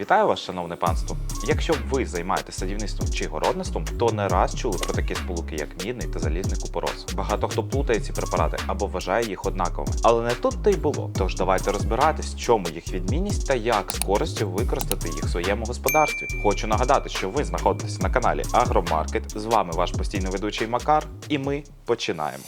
Вітаю вас, шановне панство! Якщо ви займаєтеся садівництвом чи городництвом, то не раз чули про такі сполуки, як мідний та залізний купорос. Багато хто плутає ці препарати або вважає їх однаковими. Але не тут то й було. Тож давайте розбиратись, в чому їх відмінність та як з користю використати їх в своєму господарстві. Хочу нагадати, що ви знаходитесь на каналі Агромаркет. З вами ваш постійний ведучий Макар, і ми починаємо.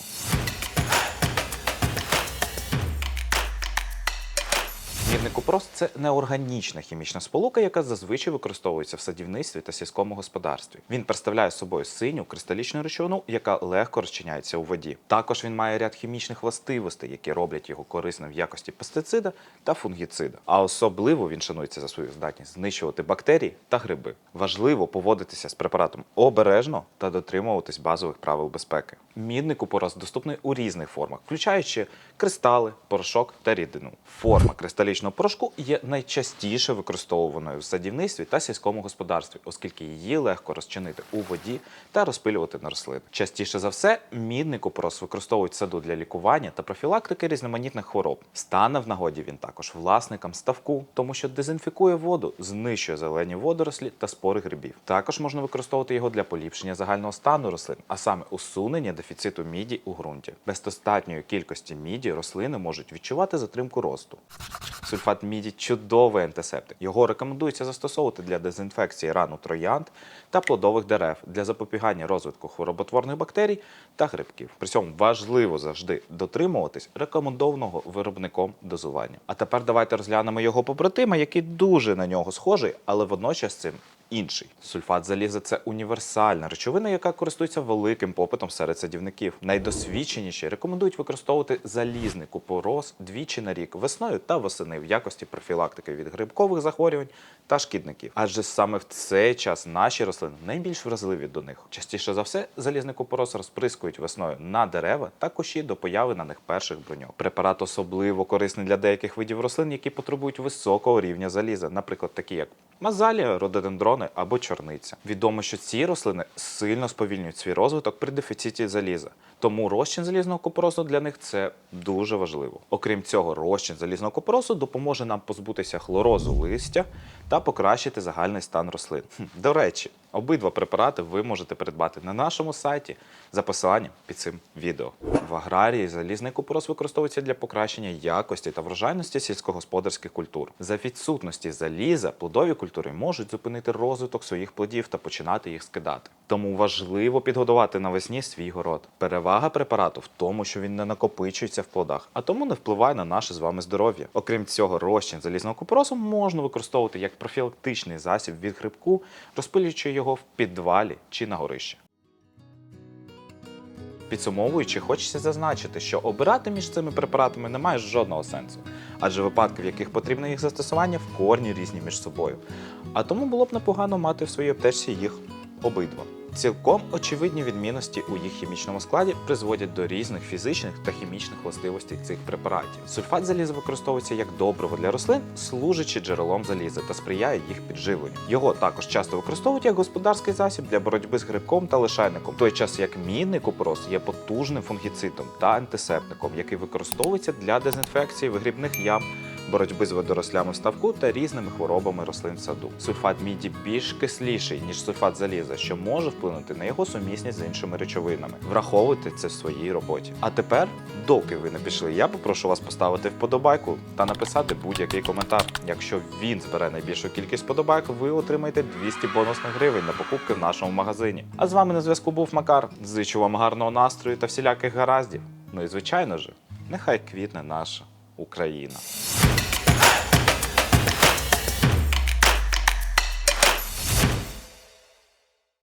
Купрос це неорганічна хімічна сполука, яка зазвичай використовується в садівництві та сільському господарстві. Він представляє собою синю кристалічну речовину, яка легко розчиняється у воді. Також він має ряд хімічних властивостей, які роблять його корисним в якості пестицида та фунгіцида. А особливо він шанується за свою здатність знищувати бактерії та гриби. Важливо поводитися з препаратом обережно та дотримуватись базових правил безпеки. Мідний купорос доступний у різних формах, включаючи кристали, порошок та рідину. Форма кристалічного порошку є найчастіше використовуваною в садівництві та сільському господарстві, оскільки її легко розчинити у воді та розпилювати на рослини. Частіше за все, мідний купорос використовують саду для лікування та профілактики різноманітних хвороб. Стане в нагоді він також власникам ставку, тому що дезінфікує воду, знищує зелені водорослі та спори грибів. Також можна використовувати його для поліпшення загального стану рослин, а саме усунення дефіциту міді у ґрунті. Без достатньої кількості міді рослини можуть відчувати затримку росту. Сульфат міді чудовий антисептик. Його рекомендується застосовувати для дезінфекції рану троянд та плодових дерев для запобігання розвитку хвороботворних бактерій та грибків. При цьому важливо завжди дотримуватись рекомендованого виробником дозування. А тепер давайте розглянемо його побратима, який дуже на нього схожий, але водночас цим інший. Сульфат заліза це універсальна речовина, яка користується великим попитом серед садівників. Найдосвідченіші рекомендують використовувати залізний купорос двічі на рік весною та восени в якості профілактики від грибкових захворювань та шкідників. Адже саме в цей час наші рослини найбільш вразливі до них. Частіше за все, залізний купорос розприскують весною на дерева та кущі до появи на них перших бруньок. Препарат особливо корисний для деяких видів рослин, які потребують високого рівня заліза, наприклад, такі як мазалія, рододендрони або чорниця. Відомо, що ці рослини сильно сповільнюють свій розвиток при дефіциті заліза. Тому розчин залізного купоросу для них це дуже важливо. Окрім цього, розчин залізного купоросу допоможе нам позбутися хлорозу листя та покращити загальний стан рослин. До речі, обидва препарати ви можете придбати на нашому сайті за посиланням під цим відео. В аграрії залізний купорос використовується для покращення якості та врожайності сільськогосподарських культур. За відсутності заліза плодові культури можуть зупинити розвиток своїх плодів та починати їх скидати. Тому важливо підготувати навесні свій город. Перевага препарату в тому, що він не накопичується в плодах, а тому не впливає на наше з вами здоров'я. Окрім цього, розчин залізного купоросу можна використовувати як профілактичний засіб від грибку, розпилюючи його в підвалі чи на горищі. Підсумовуючи, хочеться зазначити, що обирати між цими препаратами немає жодного сенсу, адже випадки, в яких потрібне їх застосування, в корні різні між собою. А тому було б непогано мати в своїй аптечці їх обидва. Цілком очевидні відмінності у їх хімічному складі призводять до різних фізичних та хімічних властивостей цих препаратів. Сульфат заліза використовується як добриво для рослин, служачи джерелом заліза та сприяє їх підживленню. Його також часто використовують як господарський засіб для боротьби з грибком та лишайником, в той час як мідний купорос є потужним фунгіцидом та антисептиком, який використовується для дезінфекції вигрібних ям боротьби з водорослями в ставку та різними хворобами рослин в саду. Сульфат міді більш кисліший, ніж сульфат заліза, що може вплинути на його сумісність з іншими речовинами. Враховуйте це в своїй роботі. А тепер, доки ви не пішли, я попрошу вас поставити вподобайку та написати будь-який коментар. Якщо він збере найбільшу кількість вподобайок, ви отримаєте 200 бонусних гривень на покупки в нашому магазині. А з вами на зв'язку був Макар. Зичу вам гарного настрою та всіляких гараздів. Ну і звичайно ж, нехай квітне наша Україна.